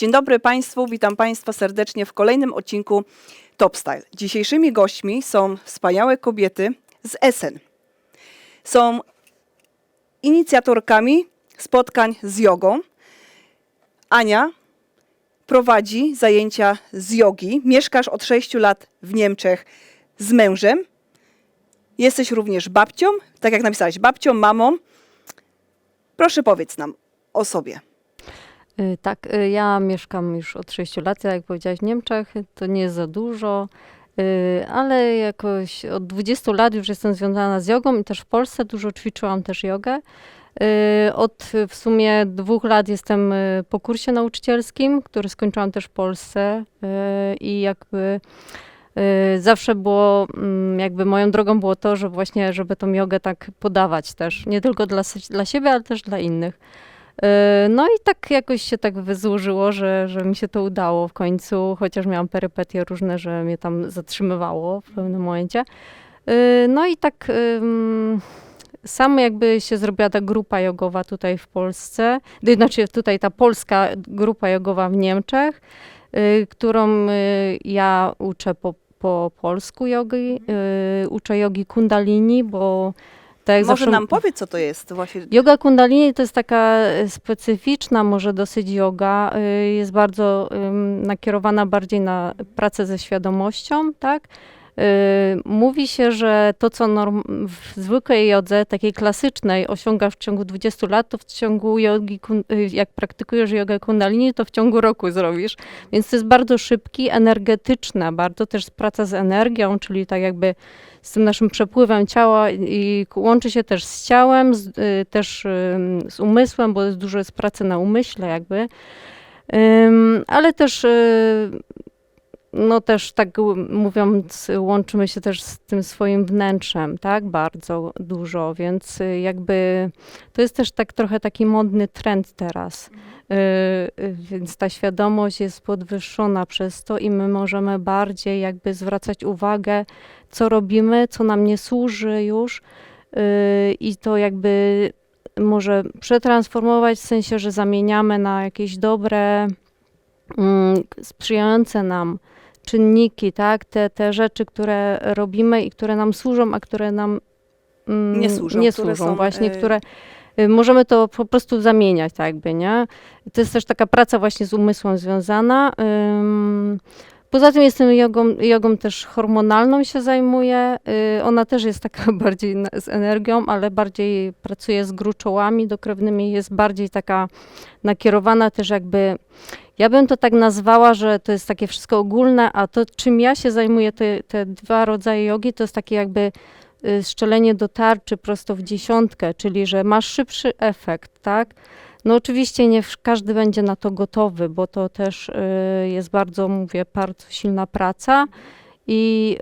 Dzień dobry Państwu, witam Państwa serdecznie w kolejnym odcinku Top Style. Dzisiejszymi gośćmi są wspaniałe kobiety z Essen. Są inicjatorkami spotkań z jogą. Ania prowadzi zajęcia z jogi. Mieszkasz od 6 lat w Niemczech z mężem. Jesteś również babcią, tak jak napisałaś, babcią, mamą. Proszę powiedz nam o sobie. Y, Tak, y, ja mieszkam już od 6 lat, jak powiedziałaś, w Niemczech. To nie jest za dużo, y, ale jakoś od 20 lat już jestem związana z jogą i też w Polsce dużo ćwiczyłam też jogę. Od w sumie dwóch lat jestem po kursie nauczycielskim, który skończyłam też w Polsce i jakby zawsze było, mm, jakby moją drogą było to, że właśnie, żeby tą jogę tak podawać też, nie tylko dla, dla siebie, ale też dla innych. Y, No i tak jakoś się tak złożyło, że, że mi się to udało w końcu, chociaż miałam perypetie różne, że mnie tam zatrzymywało w pewnym momencie. Y, No i tak ym, sam jakby się zrobiła ta grupa jogowa tutaj w Polsce, y, znaczy tutaj ta polska grupa jogowa w Niemczech, którą ja uczę po, po polsku jogi, y, uczę jogi kundalini, bo tak Może zawsze... nam powiedz, co to jest właśnie. Yoga Kundalini to jest taka e, specyficzna, może dosyć yoga. y, Jest bardzo ym, nakierowana bardziej na pracę ze świadomością, tak? Y, Mówi się, że to, co w zwykłej jodze, takiej klasycznej, osiągasz w ciągu 20 lat, to w ciągu jogi, y, jak praktykujesz jogę kundalini, to w ciągu roku zrobisz. Więc to jest bardzo szybki, energetyczna, bardzo też praca z energią, czyli tak jakby z tym naszym przepływem ciała i łączy się też z ciałem, z, y, też z umysłem, bo dużo jest pracy na umyśle jakby. Ale też no też tak mówiąc, łączymy się też z tym swoim wnętrzem, tak, bardzo dużo, więc y, jakby to jest też tak trochę taki modny trend teraz. Y, y, Więc ta świadomość jest podwyższona przez to i my możemy bardziej jakby zwracać uwagę, co robimy, co nam nie służy już i to jakby może przetransformować w sensie, że zamieniamy na jakieś dobre, mm, sprzyjające nam czynniki, tak? Te, te rzeczy, które robimy i które nam służą, a które nam mm, Nie służą, nie służą są, właśnie, y, które y, możemy to po prostu zamieniać, tak jakby, nie? To jest też taka praca właśnie z umysłem związana. Ym, Poza tym jestem jogą, jogą też hormonalną się zajmuję. Y, Ona też jest taka bardziej na- z energią, ale bardziej pracuje z gruczołami dokrewnymi. Jest bardziej taka nakierowana też jakby, ja bym to tak nazwała, że to jest takie wszystko ogólne, a to czym ja się zajmuję, te, te dwa rodzaje jogi, to jest takie jakby y, strzelenie do tarczy prosto w dziesiątkę, czyli że masz szybszy efekt, tak? No oczywiście nie każdy będzie na to gotowy, bo to też y, jest bardzo, mówię, bardzo silna praca i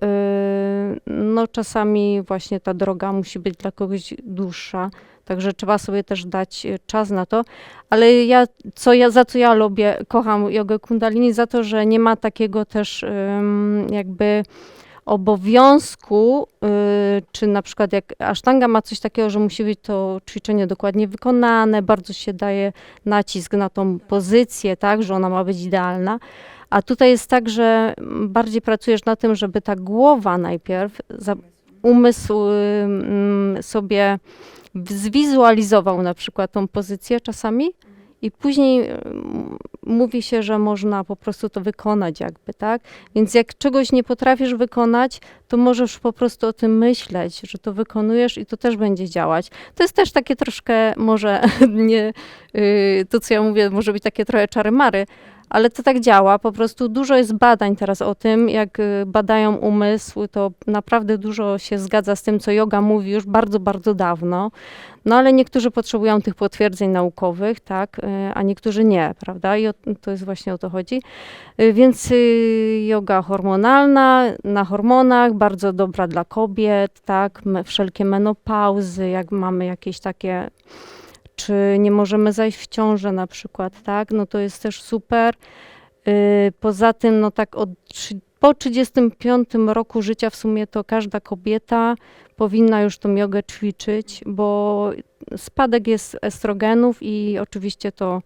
y, no czasami właśnie ta droga musi być dla kogoś dłuższa, także trzeba sobie też dać y, czas na to, ale ja, co ja, za co ja lubię, kocham jogę kundalini, za to, że nie ma takiego też jakby obowiązku, y, czy na przykład jak asztanga ma coś takiego, że musi być to ćwiczenie dokładnie wykonane, bardzo się daje nacisk na tą pozycję, tak, że ona ma być idealna. A tutaj jest tak, że bardziej pracujesz na tym, żeby ta głowa najpierw, za, umysł y, mm, sobie zwizualizował na przykład tą pozycję czasami i później mówi się, że można po prostu to wykonać jakby, tak? Więc jak czegoś nie potrafisz wykonać, to możesz po prostu o tym myśleć, że to wykonujesz i to też będzie działać. To jest też takie troszkę może nie, y, to co ja mówię, może być takie trochę czary-mary, ale to tak działa. Po prostu dużo jest badań teraz o tym, jak y, badają umysł, to naprawdę dużo się zgadza z tym, co yoga mówi już bardzo, bardzo dawno. No ale niektórzy potrzebują tych potwierdzeń naukowych, tak, y, a niektórzy nie, prawda? I o, to jest właśnie o to chodzi. Y, Więc yoga hormonalna, na hormonach, bardzo dobra dla kobiet, tak, wszelkie menopauzy, jak mamy jakieś takie, czy nie możemy zajść w ciążę na przykład, tak, no to jest też super. Y, Poza tym, no tak od, po 35 roku życia w sumie to każda kobieta powinna już tą jogę ćwiczyć, bo spadek jest estrogenów i oczywiście to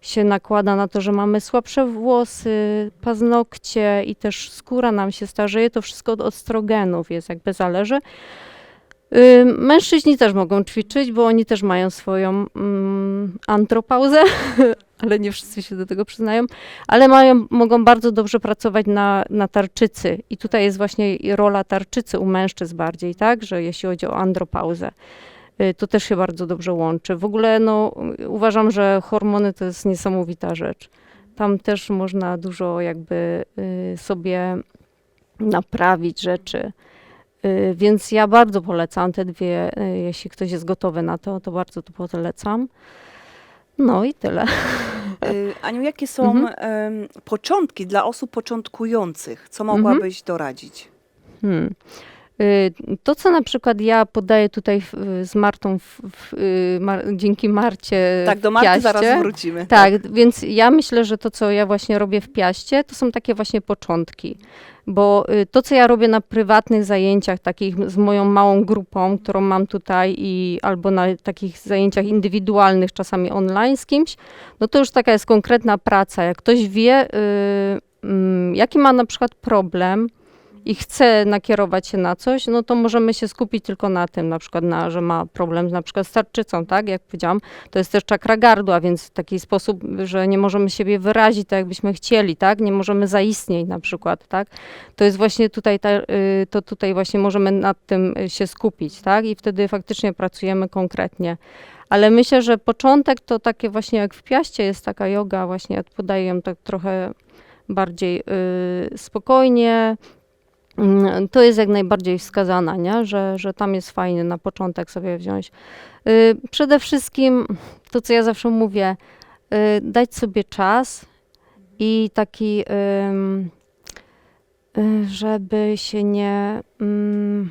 się nakłada na to, że mamy słabsze włosy, paznokcie i też skóra nam się starzeje. To wszystko od ostrogenów jest, jakby zależy. Mężczyźni też mogą ćwiczyć, bo oni też mają swoją mm, antropauzę, ale nie wszyscy się do tego przyznają, ale mają, mogą bardzo dobrze pracować na, na tarczycy. I tutaj jest właśnie rola tarczycy u mężczyzn bardziej, tak, że jeśli chodzi o andropauzę. y, To też się bardzo dobrze łączy. W ogóle no, uważam, że hormony to jest niesamowita rzecz. Tam też można dużo jakby y, sobie naprawić rzeczy. Y, Więc ja bardzo polecam te dwie, y, jeśli ktoś jest gotowy na to, to bardzo to polecam. No i tyle. Y, Aniu, jakie są Mhm. początki dla osób początkujących? Co mogłabyś doradzić? Hmm. Y, To, co na przykład ja podaję tutaj z Martą, w, w, y, Mar dzięki Marcie Tak, do Marty Piaście. zaraz wrócimy. Tak, więc ja myślę, że to, co ja właśnie robię w Piaście, to są takie właśnie początki. Bo y, to, co ja robię na prywatnych zajęciach, takich z moją małą grupą, którą mam tutaj, i albo na takich zajęciach indywidualnych, czasami online z kimś, no to już taka jest konkretna praca. Jak ktoś wie, y, mm, jaki ma na przykład problem, i chce nakierować się na coś, no to możemy się skupić tylko na tym, na przykład, na, że ma problem na przykład z tarczycą, tak, jak powiedziałam, to jest też czakra gardła, więc w taki sposób, że nie możemy siebie wyrazić tak, jakbyśmy chcieli, tak, nie możemy zaistnieć na przykład, tak, to jest właśnie tutaj, ta, y, to tutaj właśnie możemy nad tym y, się skupić, tak, i wtedy faktycznie pracujemy konkretnie. Ale myślę, że początek to takie właśnie jak w Piaście jest taka yoga, właśnie podaję ją tak trochę bardziej y, spokojnie, to jest jak najbardziej wskazana, nie? Że, że tam jest fajnie na początek sobie wziąć. Y, Przede wszystkim to, co ja zawsze mówię, y, dać sobie czas i taki, y, żeby się nie. ym,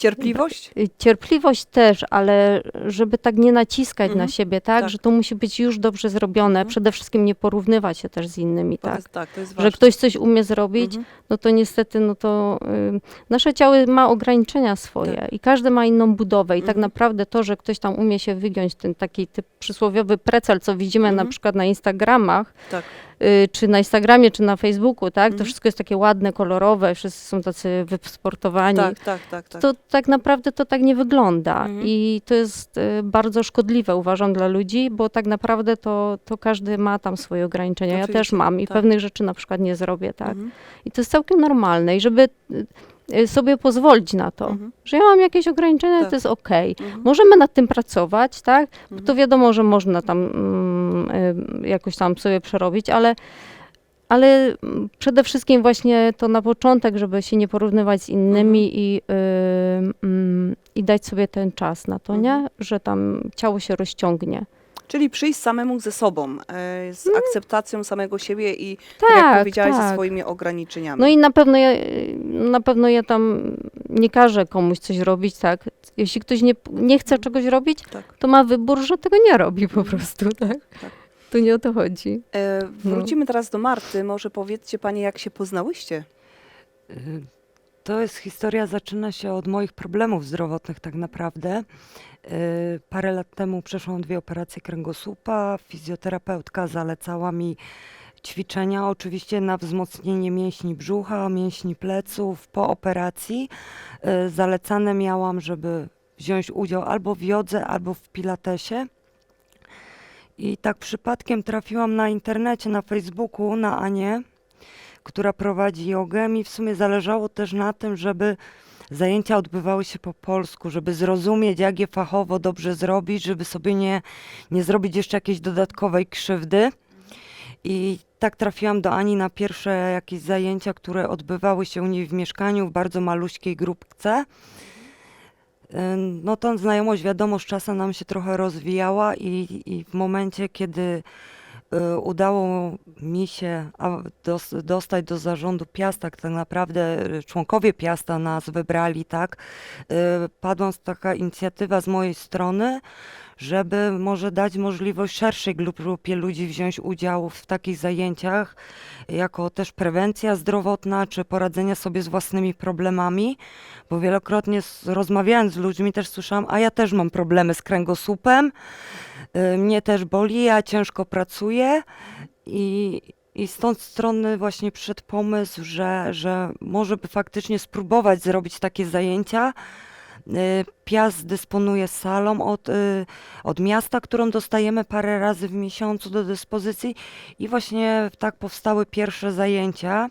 Cierpliwość? y, Cierpliwość też, ale żeby tak nie naciskać Mhm. na siebie, tak? Tak. Że to musi być już dobrze zrobione. Mhm. Przede wszystkim nie porównywać się też z innymi, To tak? jest, tak, to jest Że ważne. ktoś coś umie zrobić, Mhm. no to niestety, no to y, nasze ciało ma ograniczenia swoje i każdy ma inną budowę i tak Mhm. naprawdę to, że ktoś tam umie się wygiąć, ten taki typ przysłowiowy precel, co widzimy na Mhm. przykład na Instagramach, Tak. Y, czy na Instagramie, czy na Facebooku, tak, to Mhm. wszystko jest takie ładne, kolorowe, wszyscy są tacy wysportowani. Tak, tak, tak, tak. To tak naprawdę to tak nie wygląda Mhm. i to jest y, bardzo szkodliwe, uważam, dla ludzi, bo tak naprawdę to, to każdy ma tam swoje ograniczenia. Ja też mam i tak. pewnych rzeczy na przykład nie zrobię, tak. Mhm. I to jest całkiem normalne i żeby y, sobie pozwolić na to, Mhm. że ja mam jakieś ograniczenia, Tak. to jest okej. Mhm. Możemy nad tym pracować, tak? Bo Mhm. to wiadomo, że można tam mm, y, jakoś tam sobie przerobić, ale, ale mm, przede wszystkim właśnie to na początek, żeby się nie porównywać z innymi i, y, mm, i dać sobie ten czas na to, nie? Mhm. Że tam ciało się rozciągnie. Czyli przyjść samemu ze sobą, e, z akceptacją samego siebie i, tak, jak Tak, powiedziałaś, ze tak. swoimi ograniczeniami. No i na pewno ja, na pewno ja tam nie każę komuś coś robić, tak? Jeśli ktoś nie, nie chce czegoś robić, Tak. to ma wybór, że tego nie robi po prostu, tak? Tak. Tu nie o to chodzi. E, No. wrócimy teraz do Marty. Może powiedzcie Panie, jak się poznałyście? Y, To jest historia, zaczyna się od moich problemów zdrowotnych tak naprawdę. Y, Parę lat temu przeszłam dwie operacje kręgosłupa. Fizjoterapeutka zalecała mi ćwiczenia, oczywiście na wzmocnienie mięśni brzucha, mięśni pleców po operacji. Y, Zalecane miałam, żeby wziąć udział albo w jodze, albo w pilatesie. I tak przypadkiem trafiłam na internecie, na Facebooku na Anię, która prowadzi jogę. Mi w sumie zależało też na tym, żeby zajęcia odbywały się po polsku, żeby zrozumieć, jak je fachowo dobrze zrobić, żeby sobie nie, nie zrobić jeszcze jakiejś dodatkowej krzywdy. I tak trafiłam do Ani na pierwsze jakieś zajęcia, które odbywały się u niej w mieszkaniu w bardzo maluśkiej grupce. No tą znajomość wiadomo z czasem nam się trochę rozwijała i, i w momencie, kiedy udało mi się dostać do zarządu Piasta, tak naprawdę y, członkowie Piasta nas wybrali, tak, y, padła taka inicjatywa z mojej strony, żeby może dać możliwość szerszej grupie ludzi wziąć udział w takich zajęciach, jako też prewencja zdrowotna, czy poradzenia sobie z własnymi problemami, bo wielokrotnie rozmawiając z ludźmi też słyszałam, a ja też mam problemy z kręgosłupem, Y, Mnie też boli, ja ciężko pracuję i, i z tą strony właśnie przyszedł pomysł, że, że może by faktycznie spróbować zrobić takie zajęcia. Y, Piast dysponuje salą od, y, od miasta, którą dostajemy parę razy w miesiącu do dyspozycji i właśnie tak powstały pierwsze zajęcia.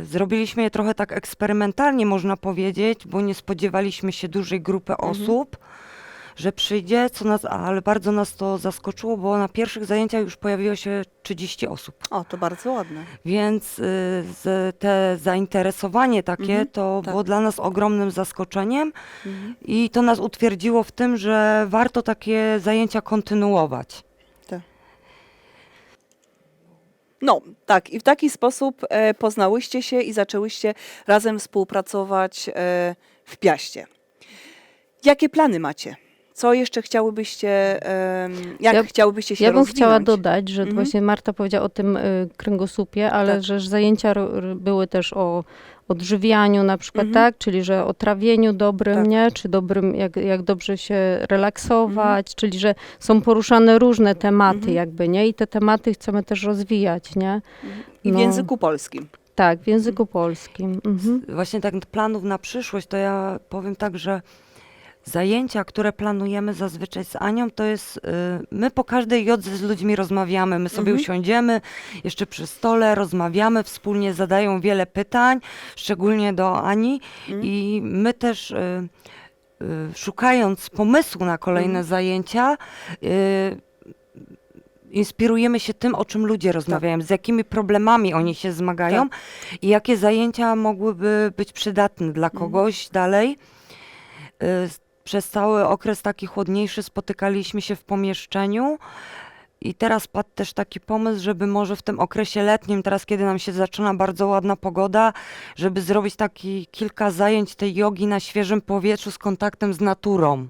Y, Zrobiliśmy je trochę tak eksperymentalnie, można powiedzieć, bo nie spodziewaliśmy się dużej grupy Mhm. osób, że przyjdzie, co nas, ale bardzo nas to zaskoczyło, bo na pierwszych zajęciach już pojawiło się 30 osób. O, to bardzo ładne. Więc y, z, te zainteresowanie takie Mhm, to tak. było dla nas ogromnym zaskoczeniem Mhm. i to nas utwierdziło w tym, że warto takie zajęcia kontynuować. No, tak. I w taki sposób e, poznałyście się i zaczęłyście razem współpracować e, w Piaście. Jakie plany macie? Co jeszcze chciałybyście, jak Ja- chciałybyście się Ja bym rozwinąć? chciała dodać, że Mhm. właśnie Marta powiedziała o tym y, kręgosłupie, ale Tak. że zajęcia były też o odżywianiu na przykład, Mhm. tak? Czyli, że o trawieniu dobrym, Tak. nie? Czy dobrym, jak, jak dobrze się relaksować, czyli, że są poruszane różne tematy Mhm. jakby, nie? I te tematy chcemy też rozwijać, nie? I w no. języku polskim. Tak, w języku polskim. Mhm. Właśnie tak planów na przyszłość, to ja powiem tak, że zajęcia, które planujemy zazwyczaj z Anią, to jest, y, my po każdej jodze z ludźmi rozmawiamy, my sobie Mhm. usiądziemy jeszcze przy stole, rozmawiamy, wspólnie zadają wiele pytań, szczególnie do Ani Mhm. i my też y, y, szukając pomysłu na kolejne Mhm. zajęcia, inspirujemy się tym, o czym ludzie rozmawiają, z jakimi problemami oni się zmagają i jakie zajęcia mogłyby być przydatne dla kogoś dalej. Przez cały okres taki chłodniejszy spotykaliśmy się w pomieszczeniu. I teraz padł też taki pomysł, żeby może w tym okresie letnim, teraz kiedy nam się zaczyna bardzo ładna pogoda, żeby zrobić taki kilka zajęć tej jogi na świeżym powietrzu z kontaktem z naturą.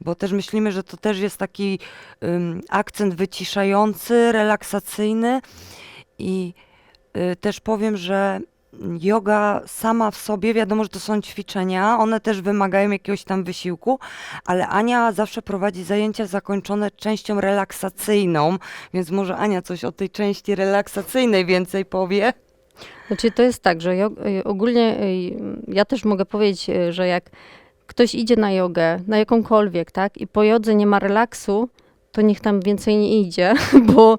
Bo też myślimy, że to też jest taki ym, akcent wyciszający, relaksacyjny i y, też powiem, że yoga sama w sobie, wiadomo, że to są ćwiczenia, one też wymagają jakiegoś tam wysiłku, ale Ania zawsze prowadzi zajęcia zakończone częścią relaksacyjną, więc może Ania coś o tej części relaksacyjnej więcej powie. Znaczy to jest tak, że y, ogólnie y, ja też mogę powiedzieć, y, że jak ktoś idzie na jogę, na jakąkolwiek, tak, i po jodze nie ma relaksu, to niech tam więcej nie idzie, bo,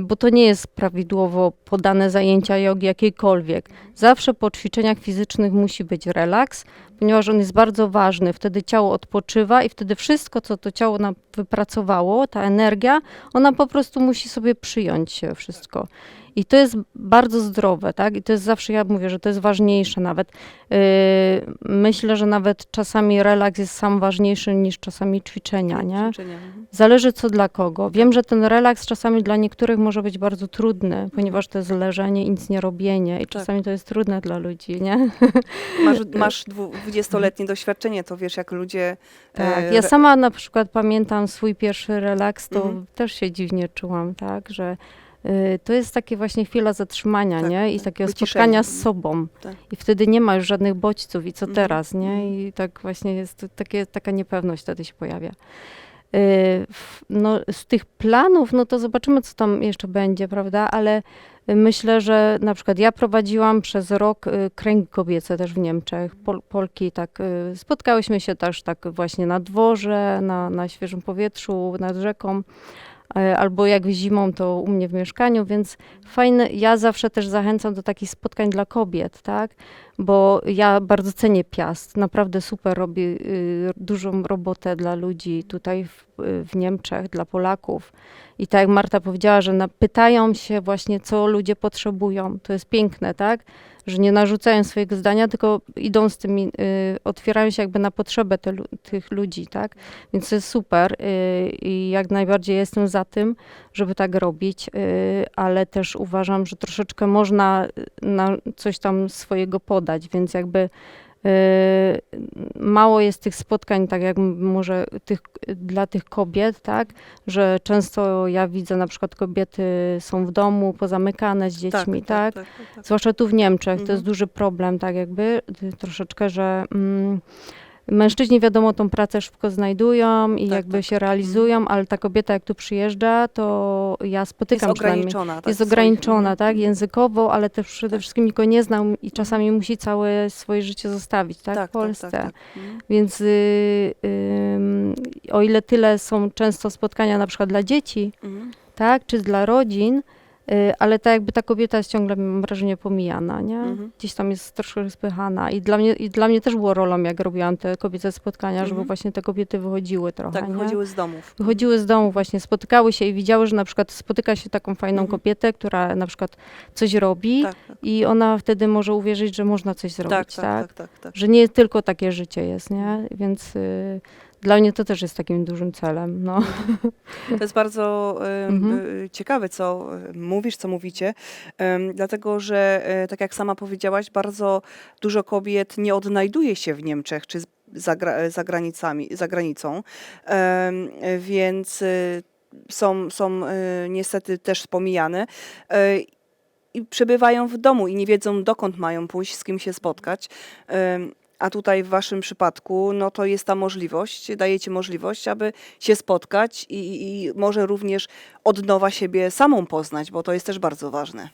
bo to nie jest prawidłowo podane zajęcia jogi jakiejkolwiek. Zawsze po ćwiczeniach fizycznych musi być relaks, ponieważ on jest bardzo ważny. Wtedy ciało odpoczywa i wtedy wszystko, co to ciało nam wypracowało, ta energia, ona po prostu musi sobie przyjąć wszystko. I to jest bardzo zdrowe, tak? I to jest zawsze, ja mówię, że to jest ważniejsze nawet. Yy, myślę, że nawet czasami relaks jest sam ważniejszy niż czasami ćwiczenia, nie? Ćwiczenia, mhm. Zależy co dla kogo. Wiem, że ten relaks czasami dla niektórych może być bardzo trudny, ponieważ to jest leżenie i nic nie robienie i czasami to jest trudne dla ludzi, nie? Masz, masz doświadczenie, to wiesz, jak ludzie... Tak. e, Ja sama na przykład pamiętam swój pierwszy relaks, to Mhm. też się dziwnie czułam, tak, że to jest takie właśnie chwila zatrzymania, Tak, nie? I tak. takiego Wyciszenia. spotkania z sobą. Tak. I wtedy nie ma już żadnych bodźców i co Mhm. teraz, nie? Mhm. I tak właśnie jest takie, taka niepewność wtedy się pojawia. Y, No, z tych planów, no to zobaczymy, co tam jeszcze będzie, prawda? Ale y, myślę, że na przykład ja prowadziłam przez rok y, kręgi kobiece też w Niemczech. Pol, Polki tak, y, spotkałyśmy się też tak właśnie na dworze, na, na świeżym powietrzu, nad rzeką. E, Albo jak zimą, to u mnie w mieszkaniu, więc fajne. Ja zawsze też zachęcam do takich spotkań dla kobiet, tak? Bo ja bardzo cenię Piast. Naprawdę super robi y, dużą robotę dla ludzi tutaj w, w Niemczech, dla Polaków. I tak jak Marta powiedziała, że na, pytają się właśnie, co ludzie potrzebują. To jest piękne, tak? Że nie narzucają swojego zdania, tylko idą z tymi, y, otwierają się jakby na potrzebę te, tych ludzi, tak? Więc to jest super y, i jak najbardziej jestem za tym, żeby tak robić, y, ale też uważam, że troszeczkę można y, na coś tam swojego podać, więc jakby y, mało jest tych spotkań, tak jak może tych, dla tych kobiet, tak, że często ja widzę na przykład kobiety są w domu pozamykane z dziećmi, tak, tak, tak. zwłaszcza tu w Niemczech, to Mhm. jest duży problem, tak jakby, troszeczkę, że mm, Mężczyźni wiadomo tą pracę szybko znajdują i Tak, jakby tak. się realizują, ale ta kobieta jak tu przyjeżdża, to ja Jest spotykam przynajmniej- ograniczona. Tak, jest w ograniczona, tak, Mhm. językowo, ale też przede Tak. wszystkim nikogo nie znał i czasami musi całe swoje życie zostawić, tak, w Polsce. Tak, tak, Mhm. Więc y, ym, o ile tyle są często spotkania na przykład dla dzieci, Mhm. tak, czy dla rodzin, y, ale tak jakby ta kobieta jest ciągle, mam wrażenie, pomijana, nie? Mhm. Gdzieś tam jest troszkę spychana i dla mnie, i dla mnie też było rolą, jak robiłam te kobiece spotkania, żeby Mhm. właśnie te kobiety wychodziły trochę, Tak, nie? wychodziły z domów. Wychodziły z domu, właśnie spotykały się i widziały, że na przykład spotyka się taką fajną Mhm. kobietę, która na przykład coś robi Tak, tak, i ona wtedy może uwierzyć, że można coś zrobić, tak, tak? tak, tak, tak, tak. Że nie tylko takie życie jest, nie? Więc y, dla mnie to też jest takim dużym celem, no. To jest bardzo Mhm. e, ciekawe, co e, mówisz, co mówicie, dlatego że, e, tak jak sama powiedziałaś, bardzo dużo kobiet nie odnajduje się w Niemczech czy za, za, granicami, za granicą, więc są, są niestety też pomijane. I przebywają w domu i nie wiedzą, dokąd mają pójść, z kim się spotkać. A tutaj w waszym przypadku, no to jest ta możliwość, dajecie możliwość, aby się spotkać i, i może również od nowa siebie samą poznać, bo to jest też bardzo ważne.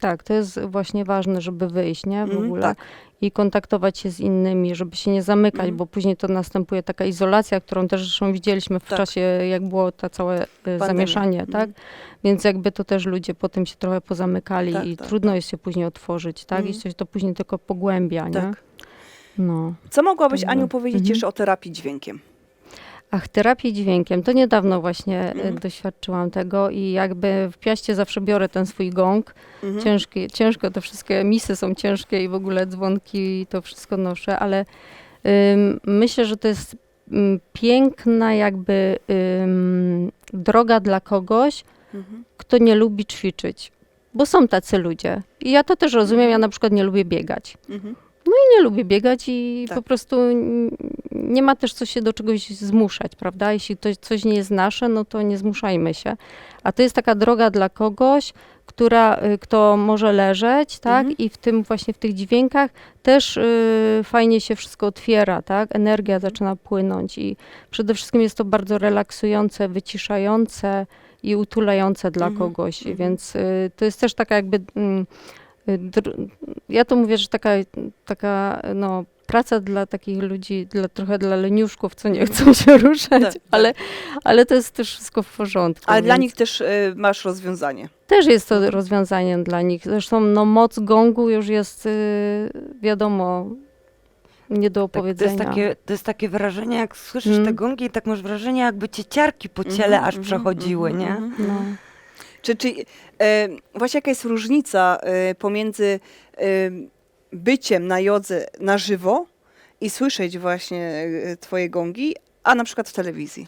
Tak, to jest właśnie ważne, żeby wyjść, nie? W Mhm, ogóle. tak. I kontaktować się z innymi, żeby się nie zamykać, Mhm. bo później to następuje taka izolacja, którą też zresztą widzieliśmy w Tak. czasie, jak było to całe y, zamieszanie, Mhm. tak? Więc jakby to też ludzie potem się trochę pozamykali Tak, i tak, trudno jest się później otworzyć, tak? Mhm. I się to później tylko pogłębia, nie? Tak. No. Co mogłabyś. Aniu, powiedzieć Mhm. jeszcze o terapii dźwiękiem? Ach, terapię dźwiękiem. To niedawno właśnie e, Mhm. doświadczyłam tego i jakby w piaście zawsze biorę ten swój gong. Mhm. Ciężkie, ciężko, te wszystkie misy są ciężkie i w ogóle dzwonki i to wszystko noszę, ale ym, myślę, że to jest ym, piękna jakby ym, droga dla kogoś, Mhm. kto nie lubi ćwiczyć. Bo są tacy ludzie. I ja to też rozumiem, ja na przykład nie lubię biegać. Mhm. Nie lubię biegać i Tak. po prostu nie ma też co się do czegoś zmuszać, prawda? Jeśli to, coś nie jest nasze, no to nie zmuszajmy się. A to jest taka droga dla kogoś, która, y, kto może leżeć, tak? Mhm. I w tym właśnie w tych dźwiękach też y, fajnie się wszystko otwiera, tak? Energia zaczyna płynąć i przede wszystkim jest to bardzo relaksujące, wyciszające i utulające dla Mhm, kogoś, mhm. więc y, to jest też taka jakby y, ja to mówię, że taka, taka no, praca dla takich ludzi, dla, trochę dla leniuszków, co nie chcą się ruszać, Tak, tak. ale, ale to jest też wszystko w porządku. Ale dla nich też y, masz rozwiązanie. Też jest to rozwiązaniem dla nich. Zresztą no, moc gongu już jest, y, wiadomo, nie do Tak, to, opowiedzenia. jest takie, to jest takie wrażenie, jak słyszysz Mm. te gongi, tak masz wrażenie, jakby cię ciarki po ciele Mhm, aż mhm, przechodziły, mhm, nie? mhm, no. Czy, czy e, właśnie jaka jest różnica e, pomiędzy e, byciem na jodze na żywo i słyszeć właśnie e, twoje gongi, a na przykład w telewizji?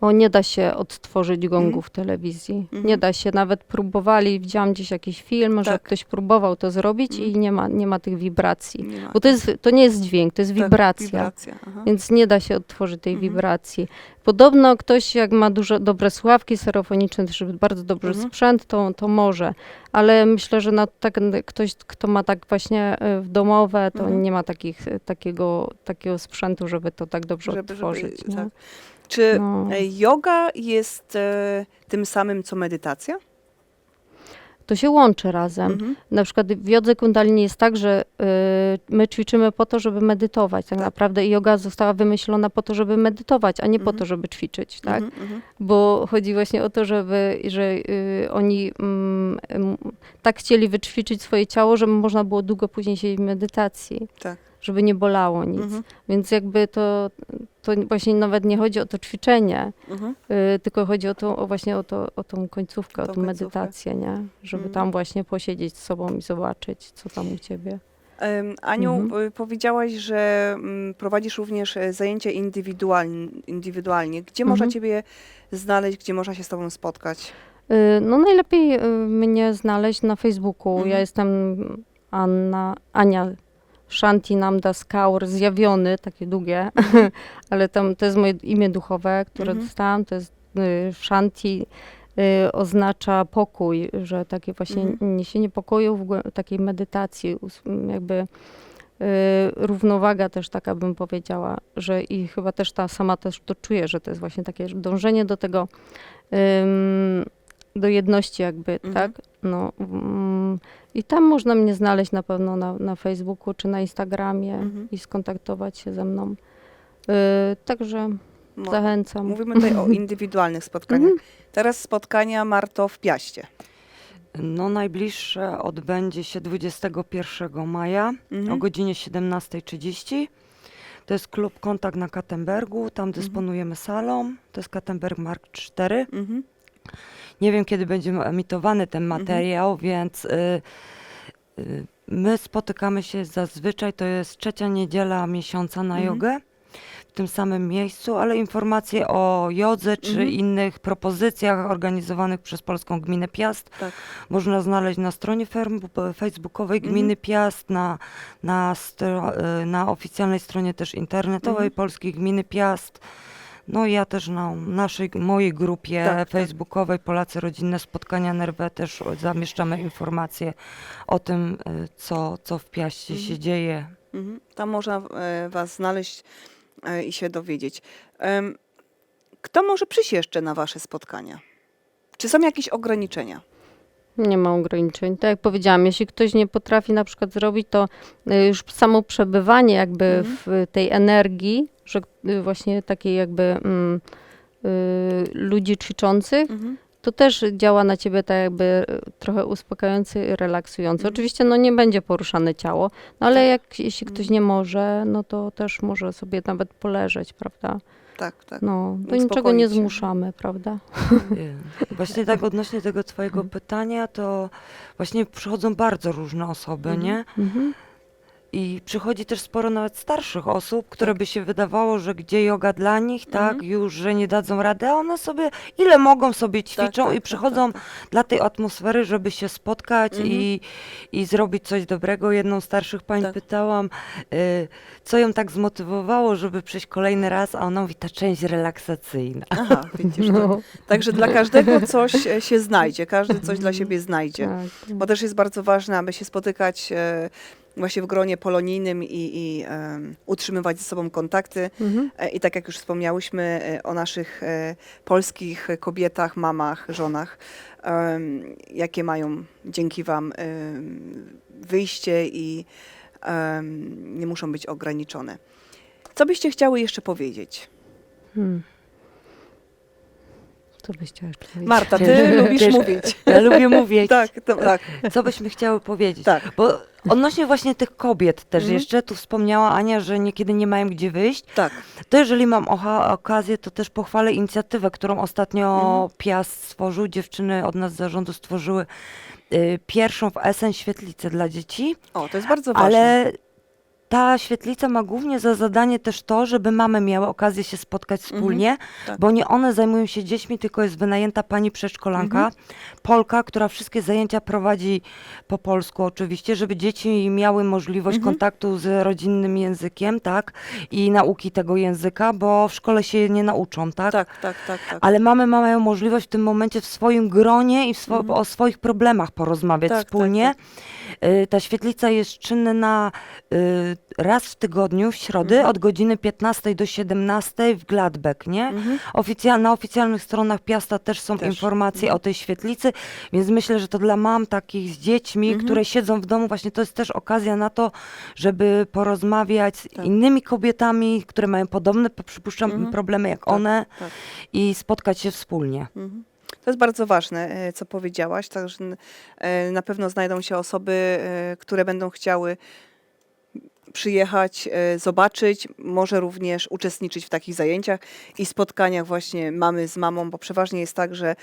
O, nie da się odtworzyć gongu w telewizji. Mhm. Nie da się. Nawet próbowali, widziałam gdzieś jakiś film, że Tak. ktoś próbował to zrobić i Mhm. nie ma, nie ma tych wibracji. Nie ma. Bo to, jest, to nie jest dźwięk, to jest Tak, wibracja. wibracja. aha. Więc nie da się odtworzyć tej Mhm. wibracji. Podobno ktoś, jak ma dużo dobre słuchawki stereofoniczne, też bardzo dobry Mhm. sprzęt, to, to może. Ale myślę, że na tak, ktoś, kto ma tak właśnie y, w domowe, to Mhm. nie ma takich, takiego, takiego sprzętu, żeby to tak dobrze Żeby- żeby- odtworzyć. nie? tak. Czy No. e, yoga jest e, tym samym co medytacja? To się łączy razem. Mhm. Na przykład w jodze kundalini jest tak, że y, my ćwiczymy po to, żeby medytować. Tak, Tak. naprawdę yoga została wymyślona po to, żeby medytować, a nie po Mhm. to, żeby ćwiczyć, tak? Mhm, mhm. Bo chodzi właśnie o to, żeby, że y, oni mm, tak chcieli wyćwiczyć swoje ciało, żeby można było długo później siedzieć w medytacji. Tak. Żeby nie bolało nic. Mhm, Więc jakby to, to właśnie nawet nie chodzi o to ćwiczenie, mhm. y, tylko chodzi o, to, o właśnie o, to, o tą końcówkę, o Tą tą końcówkę. medytację, nie? Żeby Mhm. tam właśnie posiedzieć z sobą i zobaczyć, co tam u ciebie. Aniu, Mhm. y, powiedziałaś, że mm, prowadzisz również e, zajęcia indywidualnie. indywidualnie. Gdzie można Mhm. Ciebie znaleźć, gdzie można się z Tobą spotkać? Y, No najlepiej y, mnie znaleźć na Facebooku. Mhm. Ja jestem Anna, Ania Shanti Namdas Kaur, zjawiony, takie długie, ale tam to jest moje imię duchowe, które Mhm. dostałam, to jest y, Shanti y, oznacza pokój, że takie właśnie Mhm. niesienie pokoju, w takiej medytacji, jakby równowaga też taka bym powiedziała, że i chyba też ta sama też to czuję, że to jest właśnie takie dążenie do tego, ym, do jedności jakby, Mhm. tak? No, mm, I tam można mnie znaleźć na pewno na, na Facebooku czy na Instagramie Mhm. i skontaktować się ze mną. Y, także Mo- zachęcam. Mówimy tutaj o indywidualnych spotkaniach. Mhm. Teraz spotkania Marto w Piaście. No najbliższe odbędzie się 21 maja Mhm. o godzinie 17.30. To jest klub Kontakt na Kattenbergu, tam dysponujemy salą, to jest Kattenberg Mark 4. Mhm. Nie wiem, kiedy będzie emitowany ten materiał, więc y, y, my spotykamy się zazwyczaj, to jest trzecia niedziela miesiąca na Mhm. jogę w tym samym miejscu, ale informacje o jodze czy Mhm. innych propozycjach organizowanych przez Polską Gminę Piast Tak. można znaleźć na stronie facebookowej Mhm. Gminy Piast, na, na, y, na oficjalnej stronie też internetowej Mhm. Polskiej Gminy Piast. No i ja też na naszej, mojej grupie Tak, tak. facebookowej Polacy Rodzinne Spotkania NRW też zamieszczamy informacje o tym, y, co, co w Piaście się dzieje. Mhm. Tam można e, Was znaleźć e, i się dowiedzieć. Kto może przyjść jeszcze na Wasze spotkania? Czy są jakieś ograniczenia? Nie ma ograniczeń. Tak jak powiedziałam, jeśli ktoś nie potrafi na przykład zrobić, to y, już samo przebywanie jakby Mhm. w tej energii, że y, właśnie takiej jakby mm, y, ludzi ćwiczących, Mhm. to też działa na ciebie tak jakby y, trochę uspokajający relaksujący. Mhm. Oczywiście no nie będzie poruszane ciało, no ale Tak. jak, jeśli ktoś nie może, no to też może sobie nawet poleżeć, prawda? Tak, tak. No, do niczego nie się. zmuszamy, prawda? Y, Właśnie tak odnośnie tego twojego Mhm. pytania, to właśnie przychodzą bardzo różne osoby, Mhm. nie? Mhm. I przychodzi też sporo nawet starszych osób, które Tak. by się wydawało, że gdzie yoga dla nich, tak, Mhm. już, że nie dadzą rady, a one sobie, ile mogą sobie ćwiczą tak, i tak, przychodzą tak, dla tej atmosfery, żeby się spotkać Mhm. i, i zrobić coś dobrego. Jedną z starszych pań Tak. pytałam, y, co ją tak zmotywowało, żeby przyjść kolejny raz, a ona mówi, ta część relaksacyjna. Aha, widzisz. No, Także dla każdego coś e, się znajdzie, każdy coś dla siebie znajdzie. tak. Bo też jest bardzo ważne, aby się spotykać e, właśnie w gronie polonijnym i, i utrzymywać ze sobą kontakty. Mhm. E, I tak jak już wspomniałyśmy e, o naszych e, polskich kobietach, mamach, żonach, jakie mają dzięki Wam em, wyjście i nie muszą być ograniczone. Co byście chciały jeszcze powiedzieć? Hmm. Co byś chciała jeszcze powiedzieć? Marta, ty lubisz mówić. Ja lubię mówić. Tak, to, tak, Co byśmy chciały powiedzieć? tak. Bo odnośnie właśnie tych kobiet też Mhm. jeszcze, tu wspomniała Ania, że niekiedy nie mają gdzie wyjść. Tak. To jeżeli mam okazję, to też pochwalę inicjatywę, którą ostatnio Mhm. Piast stworzył. Dziewczyny od nas z zarządu stworzyły y, pierwszą w Esen świetlicę dla dzieci, O, to jest bardzo ważne. ale ta świetlica ma głównie za zadanie też to, żeby mamy miały okazję się spotkać wspólnie, tak. bo nie one zajmują się dziećmi, tylko jest wynajęta pani przedszkolanka, Mhm. Polka, która wszystkie zajęcia prowadzi po polsku oczywiście, żeby dzieci miały możliwość Mhm. kontaktu z rodzinnym językiem, tak, i nauki tego języka, bo w szkole się nie nauczą, tak? Tak, tak, tak, tak. Ale mamy mają możliwość w tym momencie w swoim gronie i w swo- Mhm. o swoich problemach porozmawiać Tak, tak, wspólnie. Y, Ta świetlica jest czynna y, raz w tygodniu, w środę, Mhm. od godziny 15 do 17 w Gladbeck, nie? Mhm. Na oficjalnych stronach Piasta też są Też. informacje Mhm. o tej świetlicy, więc myślę, że to dla mam takich z dziećmi, Mhm. które siedzą w domu, właśnie to jest też okazja na to, żeby porozmawiać z Tak. innymi kobietami, które mają podobne, przypuszczam, Mhm. problemy jak Tak, one tak. i spotkać się wspólnie. Mhm. To jest bardzo ważne, e, co powiedziałaś, także e, na pewno znajdą się osoby, e, które będą chciały przyjechać, e, zobaczyć, może również uczestniczyć w takich zajęciach i spotkaniach właśnie mamy z mamą, bo przeważnie jest tak, że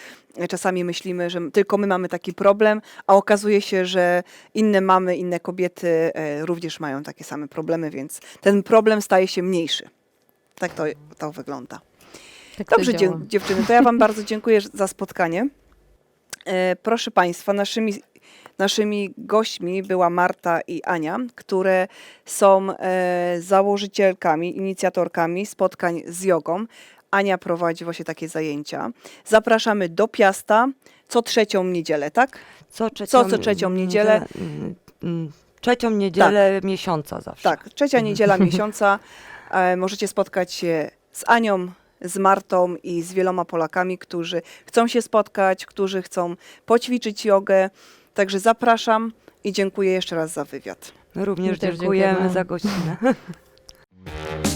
czasami myślimy, że tylko my mamy taki problem, a okazuje się, że inne mamy, inne kobiety e, również mają takie same problemy, więc ten problem staje się mniejszy. Tak to, to wygląda. Tak Dobrze, działa. dziewczyny, to ja Wam bardzo dziękuję za spotkanie. E, proszę Państwa, naszymi, Naszymi gośćmi była Marta i Ania, które są e, założycielkami, inicjatorkami spotkań z jogą. Ania prowadzi właśnie takie zajęcia. Zapraszamy do Piasta co trzecią niedzielę, tak? Co trzecią, co, co trzecią niedzielę. Mm, mm, trzecią niedzielę tak. miesiąca zawsze. Tak, trzecia mhm. niedziela miesiąca. E, możecie spotkać się z Anią, z Martą i z wieloma Polakami, którzy chcą się spotkać, którzy chcą poćwiczyć jogę, Także zapraszam i dziękuję jeszcze raz za wywiad. No również dziękujemy, dziękujemy za godzinę.